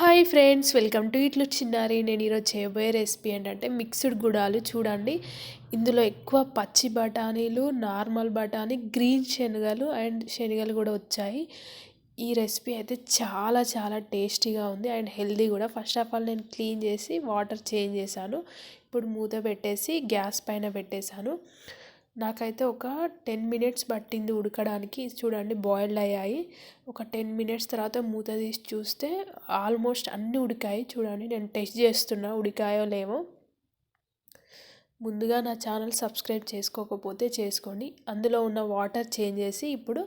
Hi friends welcome to ఇట్లు చిన్నారి. నేను ఈరోజు చేయబోయే రెసిపీ ఏంటంటే మిక్స్డ్ గుడాలు చూడండి. ఇందులో ఎక్కువ పచ్చి బఠానీలు నార్మల్ బఠానీ గ్రీన్ శనగలు అండ్ శనగలు కూడా వచ్చాయి. ఈ రెసిపీ అయితే చాలా చాలా టేస్టీగా ఉంది అండ్ హెల్దీ కూడా. ఫస్ట్ ఆఫ్ ఆల్ నేను క్లీన్ చేసి వాటర్ చేంజ్ చేశాను. ఇప్పుడు మూత పెట్టేసి గ్యాస్ పైన పెట్టేశాను. నాకైతే ఒక టెన్ మినిట్స్ పట్టింది ఉడకడానికి. చూడండి బాయిల్డ్ అయ్యాయి. ఒక టెన్ మినిట్స్ తర్వాత మూత తీసి చూస్తే ఆల్మోస్ట్ అన్నీ ఉడికాయి. చూడండి నేను టెస్ట్ చేస్తున్నా ఉడికాయో లేవో. ముందుగా నా ఛానల్ సబ్స్క్రైబ్ చేసుకోకపోతే చేసుకోండి. అందులో ఉన్న వాటర్ చేంజ్ చేసి ఇప్పుడు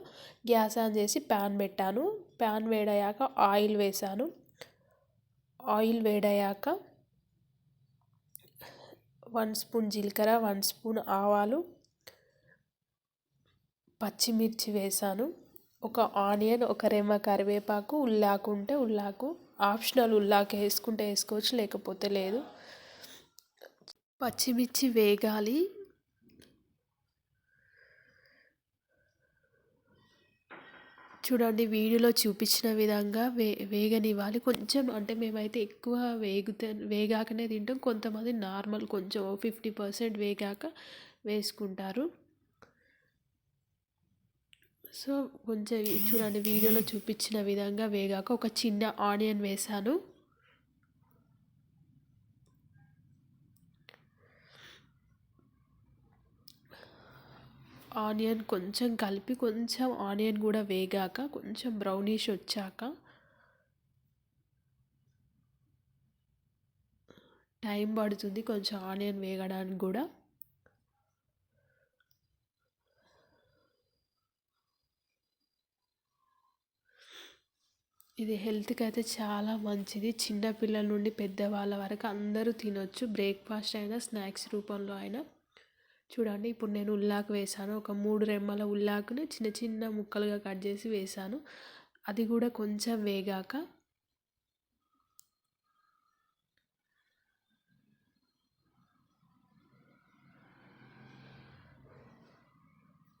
గ్యాస్ ఆన్ చేసి ప్యాన్ పెట్టాను. ప్యాన్ వేడయ్యాక ఆయిల్ వేసాను ఆయిల్ వేడయ్యాక వన్ స్పూన్ జీలకర్ర వన్ స్పూన్ ఆవాలు పచ్చిమిర్చి వేసాను. ఒక ఆనియన్ ఒక రెమ్మ కరివేపాకు ఉల్లాకు ఉంటే ఉల్లాకు. ఆప్షనల్ ఉల్లాకు వేసుకుంటే వేసుకోవచ్చు లేకపోతే లేదు. పచ్చిమిర్చి వేగాలి. చూడండి వీడియోలో చూపించిన విధంగా వే వేగనివ్వాలి. కొంచెం అంటే మేమైతే ఎక్కువ వేగుతే వేగాకనే తింటాం. కొంతమంది నార్మల్ కొంచెం ఫిఫ్టీ పర్సెంట్ వేగాక వేసుకుంటారు. సో కొంచెం చూడండి వీడియోలో చూపించిన విధంగా వేగాక ఒక చిన్న ఆనియన్ వేసాను. ఆనియన్ కొంచెం కలిపి కొంచెం ఆనియన్ కూడా వేగాక కొంచెం బ్రౌనిష్ వచ్చాక టైం పడుతుంది కొంచెం ఆనియన్ వేగడానికి కూడా. ఇది హెల్త్కి అయితే చాలా మంచిది. చిన్నపిల్లల నుండి పెద్దవాళ్ళ వరకు అందరూ తినొచ్చు. బ్రేక్ఫాస్ట్ అయినా స్నాక్స్ రూపంలో అయినా. చూడండి ఇప్పుడు నేను ఉల్లాకు వేసాను. ఒక మూడు రెమ్మల ఉల్లాకుని చిన్న చిన్న ముక్కలుగా కట్ చేసి వేసాను. అది కూడా కొంచెం వేగాక.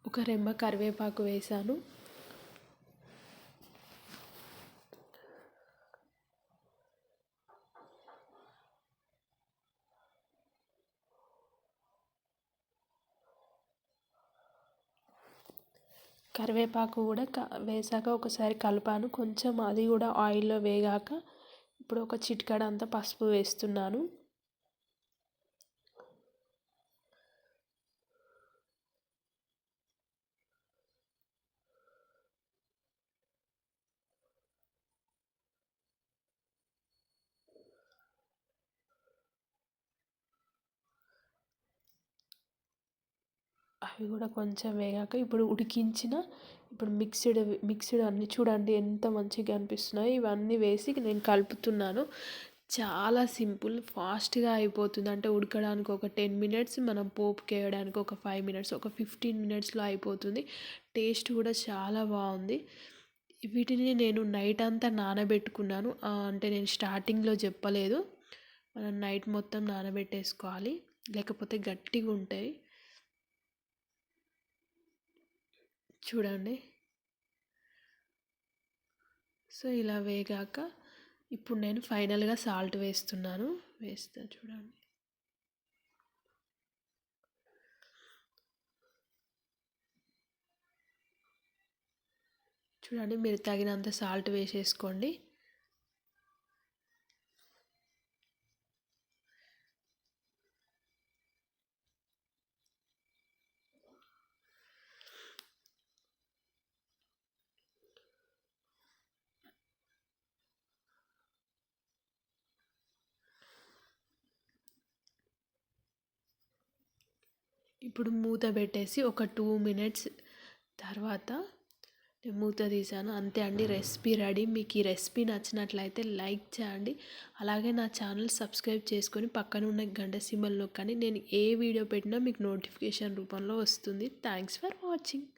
ఒక రెమ్మ కరివేపాకు వేసాను. కరివేపాకు కూడా క వేసాక ఒకసారి కలిపాను. కొంచెం అది కూడా ఆయిల్లో వేగాక ఇప్పుడు ఒక చిటికడ అంతా పసుపు వేస్తున్నాను. అవి కూడా కొంచెం వేగాక ఇప్పుడు ఉడికించిన ఇప్పుడు మిక్స్డ్ మిక్స్డ్ అన్నీ చూడండి ఎంత మంచిగా అనిపిస్తున్నాయి. ఇవన్నీ వేసి నేను కలుపుతున్నాను. చాలా సింపుల్ ఫాస్ట్గా అయిపోతుంది. అంటే ఉడకడానికి ఒక టెన్ మినిట్స్ మనం పోపుకి వేయడానికి ఒక ఫైవ్ మినిట్స్ ఒక ఫిఫ్టీన్ మినిట్స్లో అయిపోతుంది. టేస్ట్ కూడా చాలా బాగుంది. వీటిని నేను నైట్ అంతా నానబెట్టుకున్నాను. అంటే నేను స్టార్టింగ్లో చెప్పలేదు. మనం నైట్ మొత్తం నానబెట్టేసుకోవాలి. లేకపోతే గట్టిగా ఉంటాయి. చూడండి. సో ఇలా వేగాక ఇప్పుడు నేను ఫైనల్గా సాల్ట్ వేస్తున్నాను. వేస్తా చూడండి. చూడండి మీరు తగినంత సాల్ట్ వేసేసుకోండి. ఇప్పుడు మూత పెట్టేసి ఒక టూ మినిట్స్ తర్వాత నేను మూత తీసాను. అంతే అండి రెసిపీ రెడీ. మీకు ఈ రెసిపీ నచ్చినట్లయితే లైక్ చేయండి. అలాగే నా ఛానల్ సబ్స్క్రైబ్ చేసుకొని పక్కన ఉన్న గంట సింబల్ కానీ నేను ఏ వీడియో పెట్టినా మీకు నోటిఫికేషన్ రూపంలో వస్తుంది. Thanks for watching.